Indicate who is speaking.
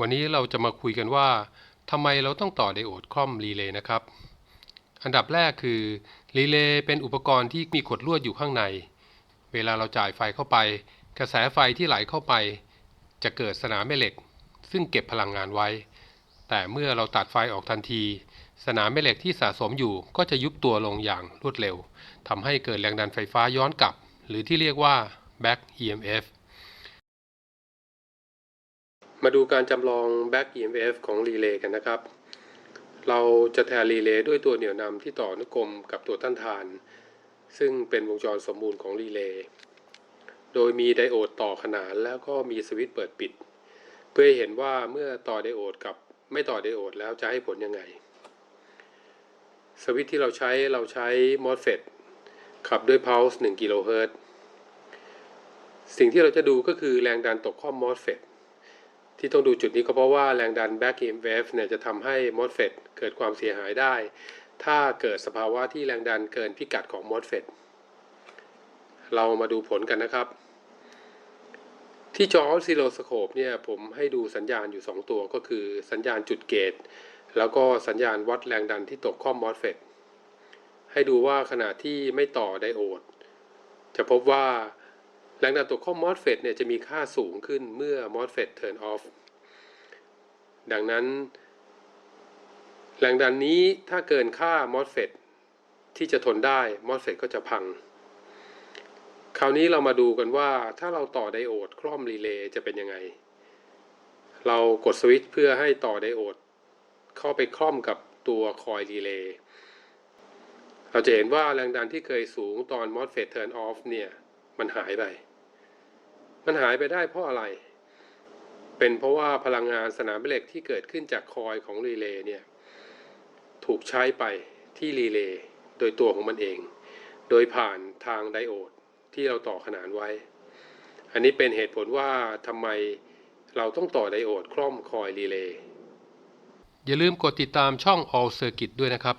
Speaker 1: วันนี้เราจะมาคุยกันว่าทำไมเราต้องต่อไดโอดคล่อมรีเลย์นะครับ อันดับแรกคือรีเลย์เป็นอุปกรณ์ที่มีขดลวดอยู่ข้างใน เวลาเราจ่ายไฟเข้าไป กระแสไฟที่ไหลเข้าไป จะเกิดสนามแม่เหล็ก ซึ่งเก็บพลังงานไว้ แต่เมื่อเราตัดไฟออกทันที สนามแม่เหล็กที่สะสมอยู่ก็จะยุบตัวลงอย่างรวดเร็วทำให้เกิดแรงดันไฟฟ้าย้อนกลับ หรือที่เรียกว่า back EMF มาดูการจำลอง back EMF ของรีเลย์กันนะครับ เราจะแทนรีเลย์ด้วยตัวเหนี่ยวนำที่ต่ออนุกรมกับตัวต้านทาน ซึ่งเป็นวงจรสมบูรณ์ของรีเลย์โดยมีไดโอดต่อขนานแล้วก็มีสวิตช์เปิดปิด เพื่อให้เห็นว่าเมื่อต่อไดโอดกับไม่ต่อไดโอดแล้วจะให้ผลยังไง สวิตช์ที่เราใช้เราใช้ MOSFET ขับด้วย pulse 1กิโลเฮิรตซ์สิ่งที่เราจะดูก็คือแรงดันตกข้อ MOSFET ที่ต้องดูจุดนี้ก็เพราะว่าแรงดัน back EMF เนี่ยจะทำให้ MOSFET เกิดความเสียหายได้ ถ้าเกิดสภาวะที่แรงดันเกินพิกัดของ MOSFET เรามาดูผลกันนะครับ ที่จออ s ซิโลสโคปเนี่ยผมให้ดูสัญญาณอยู่ 2 ตัวก็คือสัญญาณจุดเกต แล้วก็สัญญาณวัดแรงดันที่ตกข้อม MOSFET ให้ดูว่าขณะที่ไม่ต่อไดโอด จะพบว่า แรงดันตกข้อ MOSFET เนี่ยจะมีค่าสูงขึ้นเมื่อ MOSFET turn off ดังนั้นแรงดันนี้ถ้าเกินค่า MOSFET ที่จะทนได้ MOSFET ก็จะพัง คราวนี้เรามาดูกันว่าถ้าเราต่อไดโอดคล่อมรีเลย์จะเป็นยังไง เรากดสวิตช์เพื่อให้ต่อไดโอดเข้าไปคล่อมกับตัวคอยรีเลย์เราจะเห็นว่าแรงดันที่เคยสูงตอน MOSFET turn off เนี่ย มันหายไป มันหายไปได้เพราะอะไร เป็นเพราะว่าพลังงานสนามแม่เหล็กที่เกิดขึ้นจากคอยของรีเลย์เนี่ยถูกใช้ไปที่รีเลย์โดยตัวของมันเอง โดยผ่านทางไดโอดที่เราต่อขนานไว้ อันนี้เป็นเหตุผลว่าทำไมเราต้องต่อไดโอดคล่อมคอยรีเลย์อย่าลืมกดติดตามช่อง All Circuit ด้วยนะครับ